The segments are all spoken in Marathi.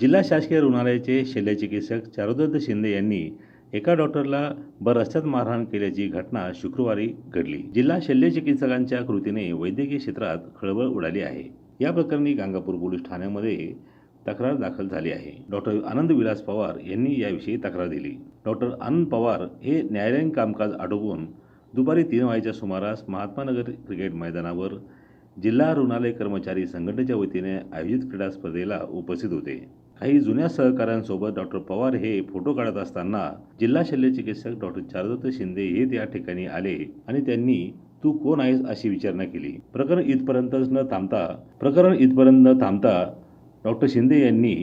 जिल्हा शासकीय रुग्णालयाचे शल्यचिकित्सक चारुदत्त शिंदे यांनी एका डॉक्टरला बरस्त्यात मारहाण केल्याची घटना शुक्रवारी घडली. जिल्हा शल्यचिकित्सकांच्या कृतीने वैद्यकीय क्षेत्रात खळबळ उडाली आहे. या प्रकरणी गांगापूर पोलीस ठाण्यामध्ये तक्रार दाखल झाली आहे. डॉक्टर आनंद विलास पवार यांनी याविषयी तक्रार दिली. डॉक्टर आनंद पवार हे न्यायालयीन कामकाज आटोपून दुपारी तीन वाजेच्या सुमारास महात्मानगर क्रिकेट मैदानावर जिल्हा रुग्णालय कर्मचारी संघटनेच्या वतीने आयोजित क्रीडा स्पर्धेला उपस्थित होते. काही जुन्या सहकाऱ्यांसोबत डॉक्टर पवार हे फोटो काढत असताना जिल्हा शल्यचिकित्सक डॉक्टर चारुदत्त शिंदे हे त्या ठिकाणी आले आणि त्यांनी तू कोण आहेस? अशी विचारणा केली. प्रकरण इथपर्यंतच न थांबता प्रकरण इथपर्यंत न थांबता डॉक्टर शिंदे यांनी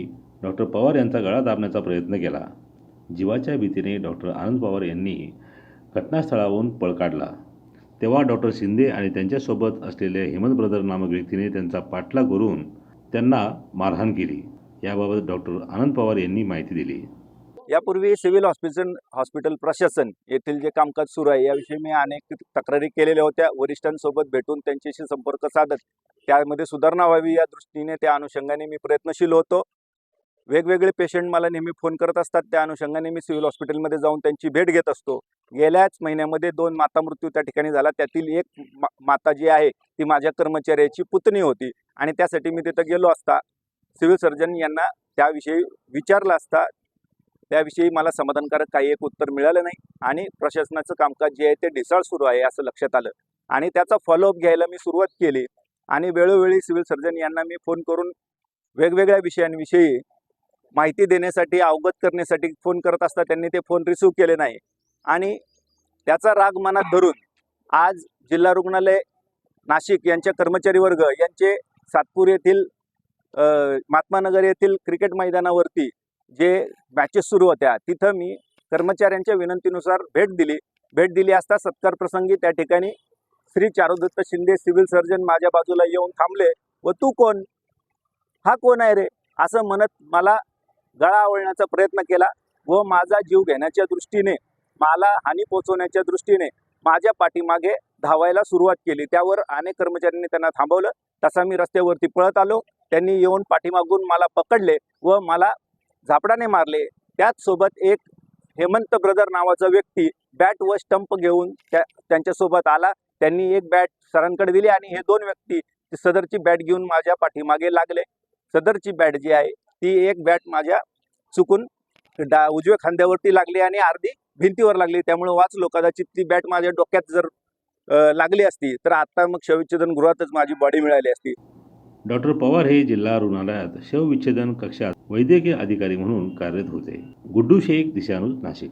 डॉक्टर पवार यांचा गळा दाबण्याचा प्रयत्न केला. जीवाच्या भीतीने डॉक्टर आनंद पवार यांनी घटनास्थळावरून पळ काढला. तेव्हा डॉक्टर शिंदे आणि त्यांच्यासोबत असलेल्या हेमंत ब्रदर नामक व्यक्तीने त्यांचा पाठलाग करून त्यांना मारहाण केली. याबाबत डॉक्टर आनंद पवार यांनी माहिती दिली. यापूर्वी सिव्हिल हॉस्पिटल हॉस्पिटल प्रशासन येथील जे कामकाज सुरू आहे याविषयी मी अनेक तक्रारी केलेल्या होत्या. वरिष्ठांसोबत भेटून त्यांच्याशी संपर्क साधत त्यामध्ये सुधारणा व्हावी या दृष्टीने त्या अनुषंगाने मी प्रयत्नशील होतो. वेगवेगळे पेशंट मला नेहमी फोन करत असतात. त्या अनुषंगाने मी सिव्हिल हॉस्पिटलमध्ये जाऊन त्यांची भेट घेत असतो. गेल्याच महिन्यामध्ये दोन माता मृत्यू त्या ठिकाणी झाला. त्यातील एक मा माता जी आहे ती माझ्या कर्मचाऱ्याची पुतणी होती. आणि त्यासाठी मी तिथं गेलो असता. सिव्हिल सर्जन यांना त्याविषयी विचारलं असता. त्याविषयी मला समाधानकारक काही एक उत्तर मिळालं नाही. आणि प्रशासनाचं कामकाज जे आहे ते ढिसाळ सुरू आहे असं लक्षात आलं. आणि त्याचा फॉलोअप घ्यायला मी सुरुवात केली. आणि वेळोवेळी सिव्हिल सर्जन यांना मी फोन करून वेगवेगळ्या विषयांविषयी माहिती देण्यासाठी अवगत करण्यासाठी फोन करत असता त्यांनी ते फोन रिसिव्ह केले नाही. आणि त्याचा राग मनात धरून आज जिल्हा रुग्णालय नाशिक यांच्या कर्मचारी वर्ग यांचे सातपूर येथील महात्मानगर येथील क्रिकेट मैदानावरती जे मॅचेस सुरू होत्या तिथं मी कर्मचाऱ्यांच्या विनंतीनुसार भेट दिली. भेट दिली असता सत्कार प्रसंगी त्या ठिकाणी श्री चारुदत्त शिंदे सिव्हिल सर्जन माझ्या बाजूला येऊन थांबले. व तू कोण? हा कोण आहे रे? असं म्हणत मला गळा आवळण्याचा प्रयत्न केला व माझा जीव घेण्याच्या दृष्टीने मला हानी पोचवण्याच्या दृष्टीने माझ्या पाठीमागे धावायला सुरुवात केली. त्यावर अनेक कर्मचाऱ्यांनी त्यांना थांबवलं. तसा मी रस्त्यावरती पळत आलो. त्यांनी येऊन पाठीमागून मला पकडले व मला झापडाने मारले. त्याचसोबत एक हेमंत ब्रदर नावाचा व्यक्ती बॅट व स्टंप घेऊन त्या त्यांच्यासोबत आला. त्यांनी एक बॅट सरांकडे दिली आणि हे दोन व्यक्ती ती सदरची बॅट घेऊन माझ्या पाठीमागे लागले. सदरची बॅट जी आहे ती एक बॅट माझ्या चुकून डा उजव्या खांद्यावरती लागली आणि अर्धी भिंतीवर लागली. त्यामुळे वाचलो कदाचित ती बॅट माझ्या डोक्यात जर लागली असती तर आता मग शवविच्छेदन गृहातच माझी बॉडी मिळाली असती. डॉक्टर पवार हे जिल्हा रुग्णालयात शवविच्छेदन कक्षात वैद्यकीय अधिकारी म्हणून कार्यरत होते. गुड्डू शेख दिशानुज नाशिक.